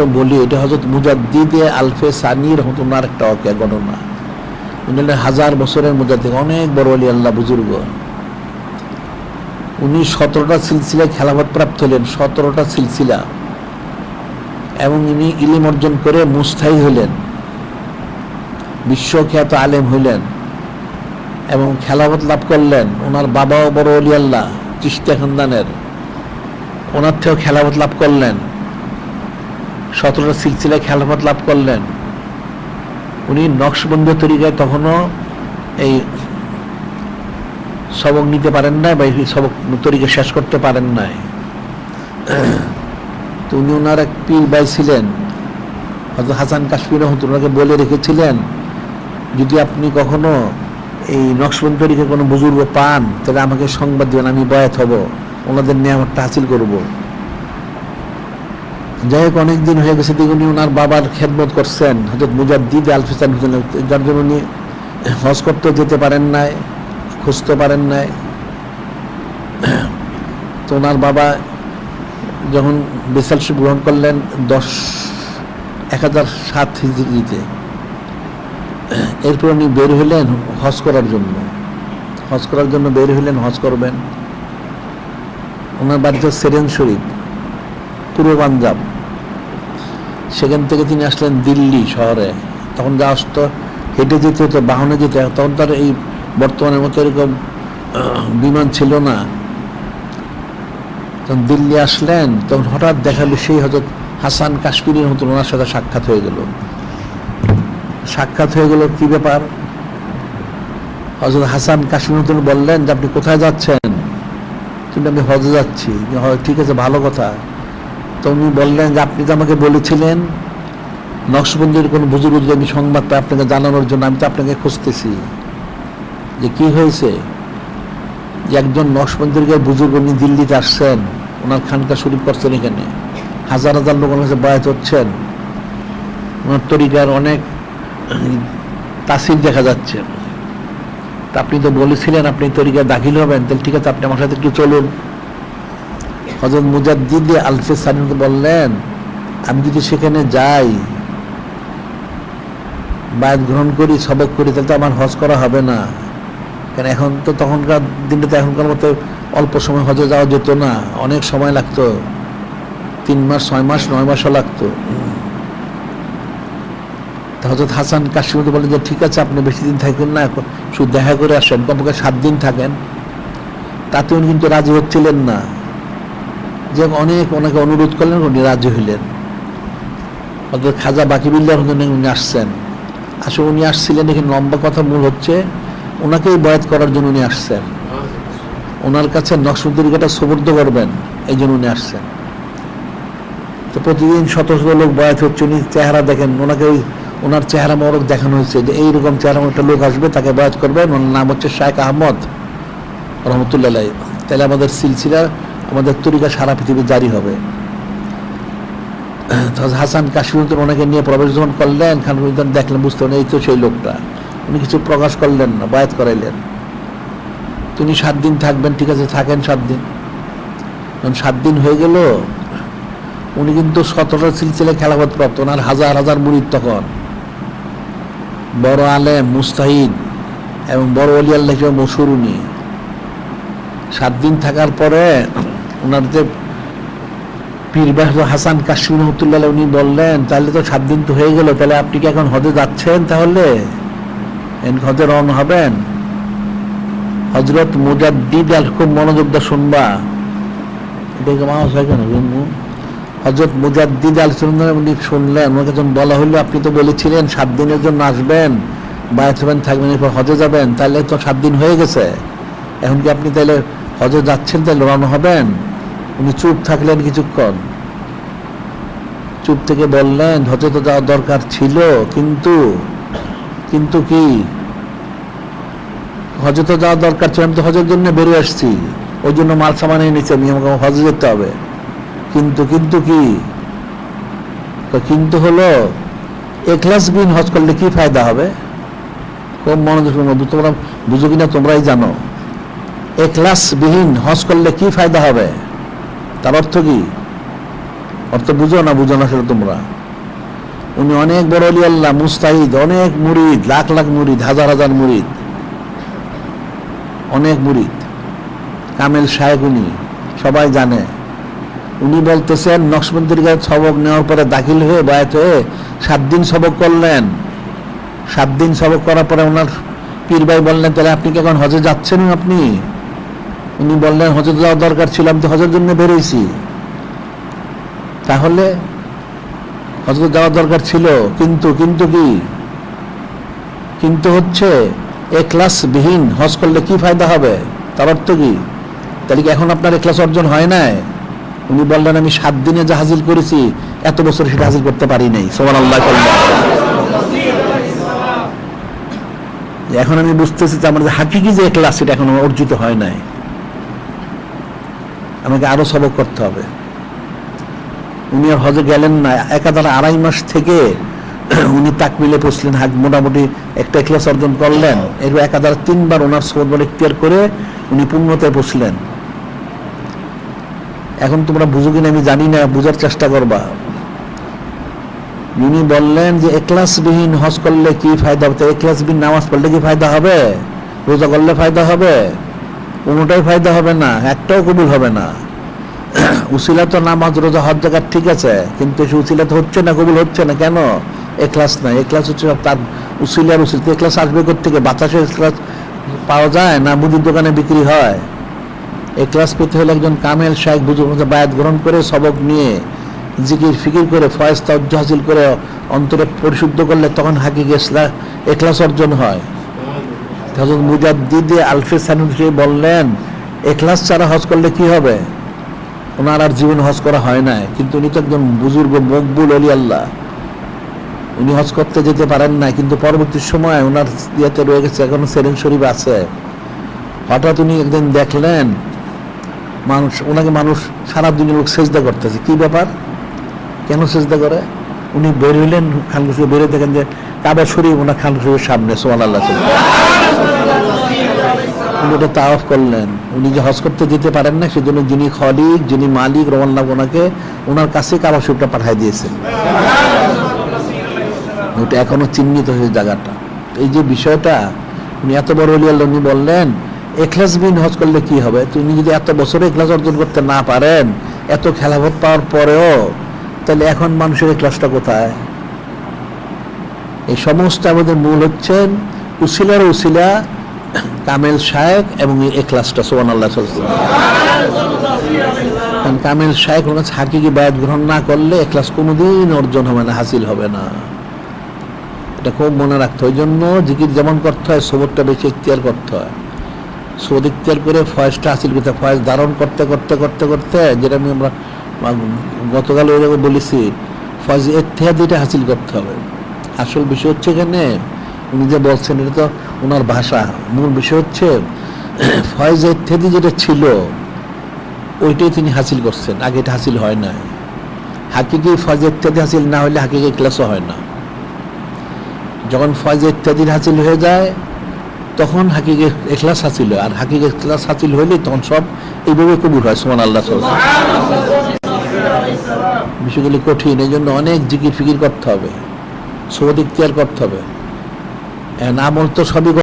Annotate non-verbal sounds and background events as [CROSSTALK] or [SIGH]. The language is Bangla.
বলি, এটা হজরত মুজাদ্দিদে আলফে সানির রহমতুল্লাহর একটা অজ্ঞা ঘটনা। উনি হাজার বছরের মুজাদ্দিদ, অনেক বড় অলি আল্লাহ বুজুর্গ। উনি সতেরোটা সিলসিলা খেলাফত প্রাপ্ত হলেন, সতেরোটা সিলসিলা। এবং ইনি ইলিম অর্জন করে মুস্তাহি হলেন। বিশ্বখ্যাত আলেম হইলেন। এবং খেলাফত লাভ করলেন। ওনার বাবাও বড় অলি আল্লাহ চিস্তিয়া খানদানের। ওনার থেকেও খেলাফত লাভ করলেন। সতেরোটা সিলসিলায় খেলাফত লাভ করলেন। উনি নকশবন্ধ তরিকায় তখনও এই সবক নিতে পারেন নাই বা এই সবক তরিকা শেষ করতে পারেন নাই। তো উনি ওনার এক পীর ভাই ছিলেন হয়তো হাসান কাশ্মীর রহমতুল ওনাকে বলে রেখেছিলেন, যদি আপনি কখনো এই নকশবন্ধ তরিকায় কোনো বুজুর্গ পান, তাহলে আমাকে সংবাদ দেবেন, আমি বয়াত হব, ওনাদের নিয়ামতটা হাসিল করব। যাই হোক অনেকদিন হয়ে গেছে দেখুন ওনার বাবার খেদমত করছেন। হজরত মুজাদ্দিদ আলফিসান হুসেন যার জন্য উনি হজ করতে যেতে পারেন নাই, খুঁজতে পারেন নাই। [CLEARS THROAT] তো ওনার বাবা যখন বেসালশিপ গ্রহণ করলেন, দশ, এক হাজার সাত হিজড়িতে, এরপর উনি বের হলেন হজ করার জন্য। হজ করার জন্য বের হলেন হজ করবেন। ওনার বাড়িতে সেরেন শরীফ, পূর্ব পাঞ্জাব। সেখান থেকে তিনি আসলেন দিল্লি শহরে। তখন যা আসতো, হেঁটে যেতে হতো, বাহনে যেতে তখন তার এই বর্তমানের মতো এরকম বিমান ছিল না। তখন দিল্লি আসলেন, তখন হঠাৎ দেখাল সেই হজরত হাসান কাশ্মীরের মতন ওনার সাথে সাক্ষাৎ হয়ে গেল। সাক্ষাৎ হয়ে গেল কি ব্যাপার? হজরত হাসান কাশ্মীর মতন বললেন যে, আপনি কোথায় যাচ্ছেন? কিন্তু আমি হজে যাচ্ছি। ঠিক আছে, ভালো কথা। তো উনি বললেন যে, আপনি তো আমাকে বলেছিলেন, নকশবন্দির কোনো বুজুর্গ যদি আমি আপনাকে জানানোর জন্য, আমি তো আপনাকে খুঁজতেছি। যে কি হয়েছে? যে একজন নকশবন্দির গায়ে বুজুর্গ উনি দিল্লিতে আসছেন, ওনার খানকা শরীফ করছেন এখানে। হাজার হাজার লোক ওনার কাছে বয়াত হচ্ছেন। ওনার তরিকার অনেক তাসির দেখা যাচ্ছে। তা আপনি তো বলেছিলেন, আপনি তরিকা দাখিল হবেন, তাহলে ঠিক আছে, আপনি আমার সাথে একটু চলুন। হজরত মুজাদ্দিদ আলফে সানিমকে বললেন, আমি যদি সেখানে যাই, বায়াত গ্রহণ করি, সবক করি, তাহলে তো আমার হজ করা হবে না। কারণ এখন তো তখনকার দিনটা তো এখনকার মতো অল্প সময় হজে যাওয়া যেত না, অনেক সময় লাগতো। তিন মাস, ছয় মাস, নয় মাসও লাগতো। হজরত হাসান কাশ্মীর বলেন যে ঠিক আছে, আপনি বেশি দিন থাকবেন না, এখন শুধু দেখা করে আসেন। কমপক্ষে সাত দিন থাকেন। তাতে উনি কিন্তু রাজি হচ্ছিলেন না। যে অনেক ওনাকে অনুরোধ করলেন, উনি রাজি হইলেন। অর্থাৎ খাজা বাকি বিল্লার উনি আসছেন। আসলে উনি আসছিলেন এখানে লম্বা কথা, মূল হচ্ছে ওনাকেই বয়াত করার জন্য উনি আসছেন। ওনার কাছে নকশবতরিকাটা সুবর্দ করবেন, এই জন্য উনি আসছেন। তো প্রতিদিন শত শত লোক বয়াত হচ্ছে, উনি চেহারা দেখেন, ওনাকে ওই ওনার চেহারা মরক দেখানো হয়েছে। যে এইরকম চেহারা একটা লোক আসবে, তাকে বয়াত করবেন। ওনার নাম হচ্ছে শায়েখ আহমদ রহমতুল্লাহ তাহলে আমাদের সিলসিলা আমাদের তরিকা সারা পৃথিবী জারি হবে। [CLEARS THROAT] হাসান কাশ্মীর তো ওনাকে নিয়ে প্রবেশ যখন করলেন খান দেখলেন, বুঝতে পারলেন, এই তো সেই লোকটা। উনি কিছু প্রকাশ করলেন না, বায়াত করাইলেন। তিনি সাত দিন থাকবেন, ঠিক আছে, থাকেন সাত দিন। যখন সাত দিন হয়ে গেল, উনি কিন্তু সতেরো সিলসিলে খেলাফত প্রাপ্ত, ওনার হাজার হাজার মুরিদ তখন। বড় আলেম, মুস্তাহিদ, এবং বড় অলি আল্লাহ হিসেবে মশুর উনি। সাত দিন থাকার পরে ওনার যে পীর বাহ হাসান কাশ্মীর রহমতুল্লাহ উনি বললেন, তাহলে তো সাত দিন তো হয়ে গেল, তাহলে আপনি কি এখন হজে যাচ্ছেন তাহলে? হজে রওনা হবেন। হজরত মুজাদ্দিদ আল খুব মনোযোগ দিয়ে শুনবা। হজরত মুজাদ্দিদ আল উনি শুনলেন, ওনাকে যখন বলা হলো আপনি তো বলেছিলেন সাত দিনের জন্য আসবেন, বায়াত হবেন, থাকবেন, এরপর হজে যাবেন, তাহলে তো সাত দিন হয়ে গেছে। এখন কি আপনি তাহলে হজে যাচ্ছেন, তাহলে রওনা হবেন? উনি চুপ থাকলেন কিছুক্ষণ। চুপ থেকে বললেন হজে তো যাওয়ার দরকার ছিল, কিন্তু কিন্তু কি? হজে তো যাওয়ার দরকার ছিল, আমি তো হজের জন্য বেরিয়ে আসছি। ওই জন্য মাল সামান এনেছি আমি আমাকে হজে যেতে হবে। কিন্তু কিন্তু কি? কিন্তু হলো এখলাস বিন হজ করলে কি ফায়দা হবে? খুব মনোযোগ তোমরা বুঝো কিনা তোমরাই জানো এখলাস বিহীন হজ করলে কি ফায়দা হবে? তার অর্থ কি? অর্থ বুঝো না বুঝো না সেটা তোমরা। উনি অনেক বড় অলি আল্লাহ, মুস্তাহিদ, অনেক মুরিদ, লাখ লাখ মুরিদ, হাজার হাজার মুরিদ। অনেক মুরিদ। কামেল শাহেক উনি, সবাই জানে। উনি বলতেছেন, নকশবন্দির কাছে সবক নেওয়ার পরে দাখিল হয়ে, বায়াত হয়ে সাত দিন সবক করলেন। সাত দিন সবক করার পরে ওনার পীর ভাই বললেন, তাহলে আপনি কি এখন হজে যাচ্ছেন আপনি? উনি বললেন হজে যাওয়ার দরকার ছিল, আমি তো হজের জন্য বেরোইছি। তাহলে হজরত যাওয়ার দরকার ছিল, কিন্তু কিন্তু কি? কিন্তু হচ্ছে বিহীন হজ করলে কি ফায়দা হবে? তার অর্থ কি? তাহলে কি এখন আপনার এক্লাস অর্জন হয় নাই? উনি বললেন, আমি সাত দিনে যা হাজির করেছি, এত বছর সেটা হাজির করতে পারি নাই। সোমান আল্লাহ। এখন আমি বুঝতেছি যে আমার যে হাকিকি যে এক্লাস সেটা এখন অর্জিত হয় নাই। আমাকে আরও সবক করতে হবে। উনি আর হজে গেলেন না। একাধারে আড়াই মাস থেকে [CLEARS THROAT] উনি তাকমিলে পড়ছিলেন। হাক মোটামুটি একটা ক্লাস অর্জন করলেন। এরপর একাধারে তিনবার ওনার সবর ইখতিয়ার করে উনি পূর্ণতায় বসলেন। এখন তোমরা বুঝো কিনা আমি জানি না, বুঝার চেষ্টা করবা। উনি বললেন যে এক্লাসবিহীন হজ করলে কি ফায়দা হবে? এক্লাসবিহীন নামাজ পড়লে কি ফায়দা হবে? রোজা করলে ফায়দা হবে? কোনোটাই ফায়দা হবে না, একটাও কবুল হবে না। উসিলা তো নামাজ, রোজা, হজ জায়গার ঠিক আছে, কিন্তু সে উসিলা তো হচ্ছে না, কবুল হচ্ছে না, কেন? এক্লাস নাই এক্লাস হচ্ছে সব তার উসিলার উসিল। এক্লাস আসবে থেকে বাতাসে এক্লাস পাওয়া যায় না, মুদির দোকানে বিক্রি হয়? এক্লাস পেতে হলে একজন কামেল শাহেক বুজুর্গ মধ্যে বায়াত গ্রহণ করে সবক নিয়ে জিকির, ফিকির করে ফয়েজ তাজ্য হাসিল করে অন্তরে পরিশুদ্ধ করলে তখন হাকি গেসলা এক্লাস অর্জন হয়। হজরত মুজাদ্দিদে আলফে সানুসি বললেন এক্লাস ছাড়া হজ করলে কি হবে? ওনার আর জীবন হজ করা হয় না কিন্তু উনি তো একজন বুজুর্গ মকবুল অলি আল্লাহ। উনি হজ করতে যেতে পারেন না কিন্তু পরবর্তী সময় ওনার ইয়েতে রয়ে গেছে, এখনও সেরেন শরীফ আছে। হঠাৎ উনি একদিন দেখলেন, মানুষ, ওনাকে মানুষ সারা দুনিয়া লোক সেজদা করতেছে। কি ব্যাপার? কেন সেজদা করে? উনি বের হইলেন খান শরীফ বেরোয় দেখেন যে কাবা শরীফ ওনার খান শরীফের সামনে সোমান আল্লাহ উনি ওটা তাওয়াফ করলেন। উনি যে হজ করতে যেতে পারেন না, সেজন্য যিনি খলিক, যিনি মালিক রমান্লাভ ওনাকে, ওনার কাছে কাবা শরীফটা পাঠিয়ে দিয়েছেন। ওটা এখনও চিহ্নিত হয়েছে জায়গাটা। এই যে বিষয়টা, উনি এত বড় অলি আল্লাহ, উনি বললেন, এখলাস বিন হজ করলে কি হবে? তুমি যদি এত বছরে এখলাস অর্জন করতে না পারেন, এত খেলাফত পাওয়ার পরেও, তাহলে এখন মানুষের এখলাসটা কোথায়? এই সমস্ত আমাদের মূল হচ্ছেন, উসিলার উসিলা কামেল শায়েক এবং এই এখলাসটা সোহান আল্লাহ কারণ কামেল শায়েক ওনার হাকিকি বায়াত গ্রহণ না করলে এখলাস কোনোদিন অর্জন হবে না, হাসিল হবে না। এটা খুব মনে রাখতে হয়। জন্য জিকির যেমন করতে হয়, সবরটা বেশি ইখতিয়ার করতে হয়। সবর ইখতিয়ার করে ফয়েজটা হাসিল করতে। ফয়েজ ধারণ করতে করতে করতে করতে, যেটা আমি আমরা গতকাল ওই জায়গায় বলেছি, ফয়েজ এত্তেহাদিটা হাসিল করতে হবে। আসল বিষয় হচ্ছে এখানে উনি যে বলছেন, এটা তো ওনার ভাষা। মূল বিষয় হচ্ছে ফয়েজ ইত্যাদি যেটা ছিল, ওইটাই তিনি হাসিল করছেন। আগে এটা হাসিল হয় না হাকিকি ফয়েজ ইত্যাদি হাসিল না হলে হাকিকি ক্লাসও হয় না। যখন ফয়েজ ইত্যাদির হাসিল হয়ে যায়, তখন হাকিকে এখলাস হাসিল হয়। আর হাকিকে এখলাস হাসিল হইলে তখন সব এইভাবে কবুল হয়। সোমান আল্লাহ বিষয়গুলি কঠিন। এই জন্য অনেক জিকির ফিকির করতে হবে। সবদ ইখতিয়ার করতে হবে। আমল তো সবই